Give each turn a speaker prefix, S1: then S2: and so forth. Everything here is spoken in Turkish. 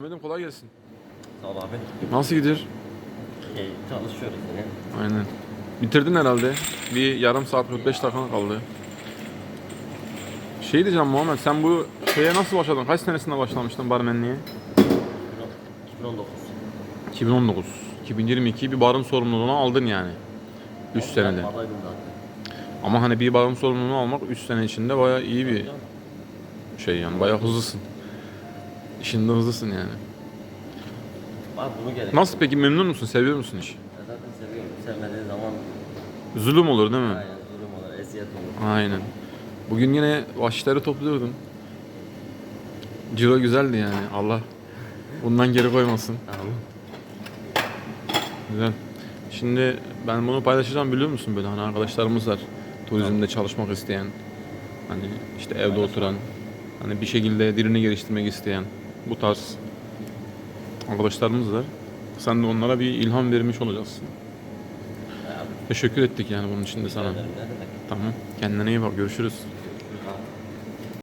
S1: Mehmet'im kolay gelsin.
S2: Sağ ol abi.
S1: Nasıl gidiyor?
S2: E, çalışıyoruz yine.
S1: Aynen. Bitirdin herhalde. Bir yarım saat 45 dakika kaldı. Şey diyeceğim Muhammed sen bu şeye nasıl başladın? Kaç senesinde başlamıştın barmenliğe?
S2: 2019.
S1: 2019. 2022 bir barın sorumluluğunu aldın yani. 3 senede.
S2: Zaten.
S1: Ama hani bir barın sorumluluğunu almak 3 sene içinde bayağı iyi bir şey yani. Bayağı hızlısın. İşinde hızlısın yani.
S2: Abi bunu gerek.
S1: Nasıl peki memnun musun? Seviyor musun işi?
S2: Ya Zaten seviyorum. Sevmediğin zaman
S1: Zulüm olur değil mi?
S2: aynen zulüm olur, eziyet olur.
S1: Aynen. Bugün yine vahşileri topluyordum. Ciro güzeldi yani. Allah bundan geri koymasın.
S2: Tamam.
S1: Güzel. Şimdi ben bunu paylaşacağım biliyor musun böyle hani arkadaşlarımız var. Turizmde çalışmak isteyen. Hani işte evde oturan. Hani bir şekilde dilini geliştirmek isteyen. Bu tarz arkadaşlarımız var. Sen de onlara bir ilham vermiş olacaksın. Teşekkür ettik yani bunun için de sana. Tamam. Kendine iyi bak. Görüşürüz.